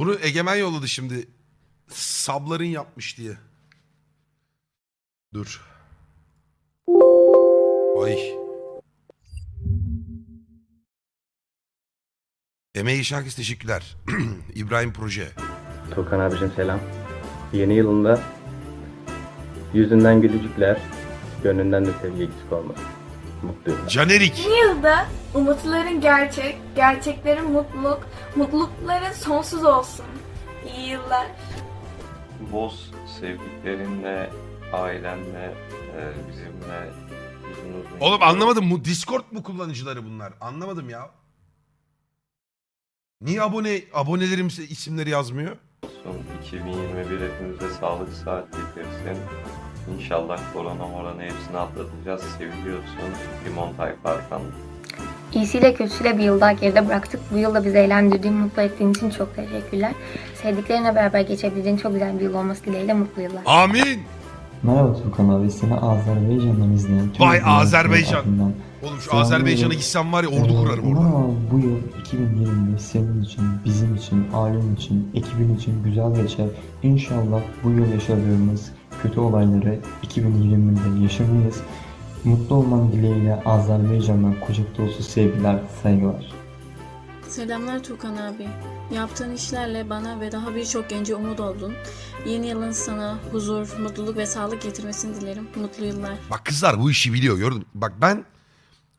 Bunu Egemen yolladı şimdi. Sabların yapmış diye. Dur. Ay. Emeği şarkısı teşekkürler. İbrahim Proje. Tuğkan abicim selam. Yeni yılında yüzünden gülücükler, gönlünden de sevgi eksik olmaz. Mutluyum. Canerik. Yeni yılda umutların gerçek, gerçeklerin mutluluk, mutlulukların sonsuz olsun. İyi yıllar. Boz sevdiklerinle, ailenle, e, bizimle uzun uzun... Oğlum anlamadım. Bu Discord mu kullanıcıları bunlar? Anlamadım ya. Niye abone abonelerim isimleri yazmıyor? Son 2021 hepimize sağlık saat getirsin. İnşallah korona morana hepsini atlatacağız. Seviliyorsun. Limon tayfa arkanda. İyisiyle kötüsüyle bir yıl daha geride bıraktık. Bu yılda bizi eğlendirdiğin, mutlu ettiğin için çok teşekkürler. Sevdiklerinle beraber geçebildiğin çok güzel bir yıl olması dileğiyle mutlu yıllar. Amin. Merhaba Turkan abi, seni Azerbaycan'dan izleyen tüm Vay izleyicilerin Azerbaycan. adından Oğlum şu Selam Azerbaycan'a veriyorum. gitsem var ya ordu Ee, kurarım umarım orada. abi bu yıl 2025 senin için, bizim için, ailen için, ekibin için güzel geçer. İnşallah bu yıl yaşadığımız kötü olayları 2020'de yaşamayız. Mutlu olman dileğiyle Azerbaycan'dan kucak dolusu sevgiler, saygılar. Selamlar Tukan abi. Yaptığın işlerle bana ve daha birçok gence umut oldun. Yeni yılın sana huzur, mutluluk ve sağlık getirmesini dilerim. Mutlu yıllar. Bak kızlar bu işi biliyor gördün. Bak ben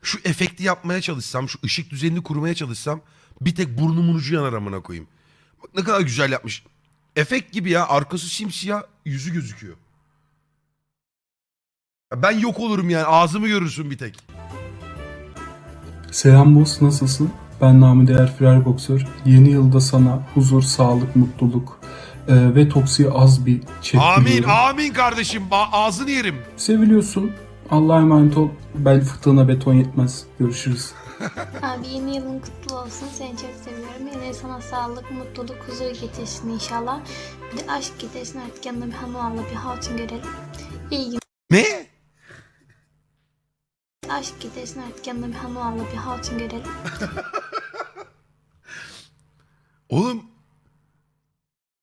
şu efekti yapmaya çalışsam, şu ışık düzenini kurmaya çalışsam bir tek burnumun ucu yanar amına koyayım. Bak ne kadar güzel yapmış. Efekt gibi ya arkası simsiyah yüzü gözüküyor. Ben yok olurum yani ağzımı görürsün bir tek. Selam Boz, nasılsın? Ben namı değer firar boksör. Yeni yılda sana huzur, sağlık, mutluluk e, ve toksiği az bir çek Amin diliyorum. amin kardeşim Ba- ağzını yerim. Seviliyorsun. Allah'a emanet ol. Bel fıtığına beton yetmez. Görüşürüz. Abi yeni yılın kutlu olsun. Seni çok seviyorum. Yine sana sağlık, mutluluk, huzur getirsin inşallah. Bir de aşk getirsin artık yanında bir hanım Allah bir hatun görelim. İyi gün. Ne? Aşk getirsin artık yanında bir hanım Allah bir hatun görelim. Oğlum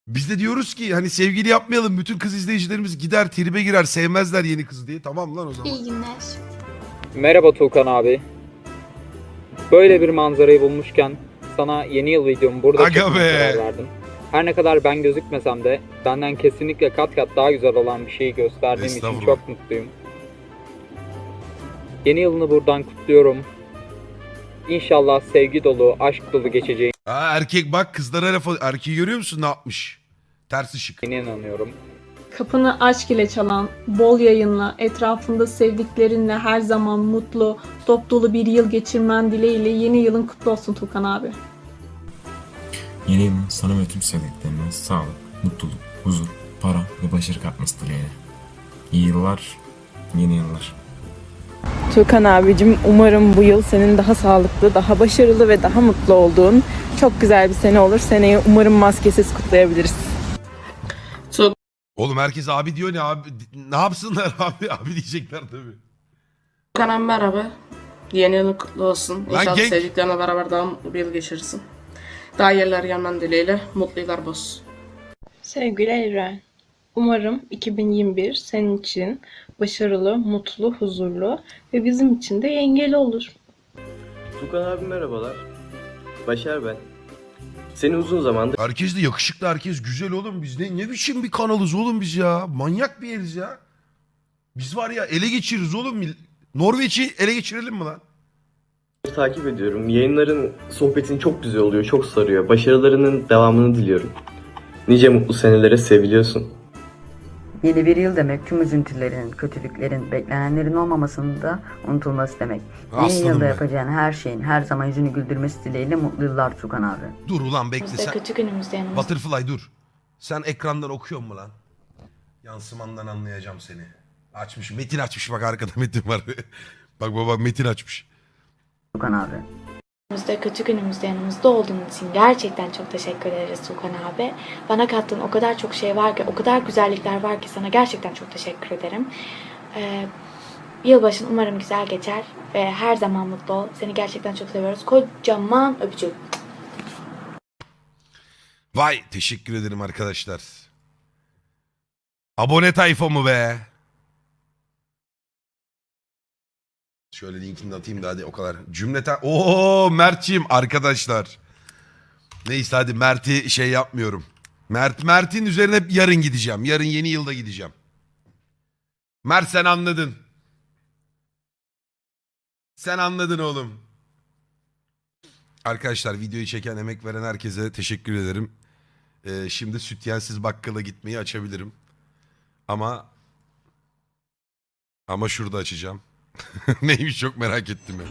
biz de diyoruz ki hani sevgili yapmayalım bütün kız izleyicilerimiz gider tribe girer sevmezler yeni kızı diye. Tamam lan o zaman. İyi günler. Merhaba Tuğkan abi. Böyle bir manzarayı bulmuşken sana yeni yıl videomu burada Aga çekmeye be. karar verdim. Her ne kadar ben gözükmesem de benden kesinlikle kat kat daha güzel olan bir şeyi gösterdiğim için Estağfurullah. çok mutluyum. Yeni yılını buradan kutluyorum. İnşallah sevgi dolu, aşk dolu geçeceğine Ha, erkek bak kızlara laf erkeği görüyor musun ne yapmış? Ters ışık. inanıyorum. Kapını aşk ile çalan, bol yayınla, etrafında sevdiklerinle her zaman mutlu, dop dolu bir yıl geçirmen dileğiyle yeni yılın kutlu olsun Tukan abi. Yeni yılın sana ve tüm sevdiklerine sağlık, mutluluk, huzur, para ve başarı katması dileğiyle. İyi yıllar, yeni yıllar. Tukan abicim umarım bu yıl senin daha sağlıklı, daha başarılı ve daha mutlu olduğun çok güzel bir sene olur. Seneyi umarım maskesiz kutlayabiliriz. Oğlum herkes abi diyor ne abi ne yapsınlar abi abi diyecekler tabii. Tukan merhaba. Yeni yılın kutlu olsun. Lan İnşallah genç. sevdiklerine beraber daha mutlu bir yıl geçirirsin. Daha yerler yanman dileğiyle. Mutlu yıllar boz. Sevgili Evren, umarım 2021 senin için başarılı, mutlu, huzurlu ve bizim için de yengeli olur. Tuğkan abi merhabalar. Başar ben. Seni uzun zamandır Herkes de yakışıklı herkes güzel oğlum biz ne, ne biçim bir kanalız oğlum biz ya manyak bir yeriz ya. Biz var ya ele geçiririz oğlum. Norveç'i ele geçirelim mi lan? takip ediyorum. Yayınların sohbetin çok güzel oluyor, çok sarıyor. Başarılarının devamını diliyorum. Nice mutlu senelere seviliyorsun. Yeni bir yıl demek tüm üzüntülerin, kötülüklerin, beklenenlerin olmamasının da unutulması demek. Aslanım be. yapacağın her şeyin her zaman yüzünü güldürmesi dileğiyle mutlu yıllar Tukan abi. Dur ulan bekle sen. kötü günümüzde yanımızda. Butterfly dur. Sen ekrandan okuyor mu lan? Yansımandan anlayacağım seni. Açmış. Metin açmış bak arkada Metin var. bak bak bak Metin açmış. Tukan abi. Günümüzde, kötü günümüzde yanımızda olduğun için gerçekten çok teşekkür ederiz Tukan abi. Bana kattığın o kadar çok şey var ki, o kadar güzellikler var ki sana gerçekten çok teşekkür ederim. Ee, yılbaşın umarım güzel geçer ve her zaman mutlu ol. Seni gerçekten çok seviyoruz. Kocaman öpücük. Vay teşekkür ederim arkadaşlar. Abone tayfa mı be? Şöyle linkini atayım da hadi o kadar. Cümleten... Oo Mert'ciğim arkadaşlar. Neyse hadi Mert'i şey yapmıyorum. Mert Mert'in üzerine yarın gideceğim. Yarın yeni yılda gideceğim. Mert sen anladın. Sen anladın oğlum. Arkadaşlar videoyu çeken emek veren herkese teşekkür ederim. Ee, şimdi sütyensiz bakkala gitmeyi açabilirim. Ama ama şurada açacağım. Neymiş çok merak ettim ya.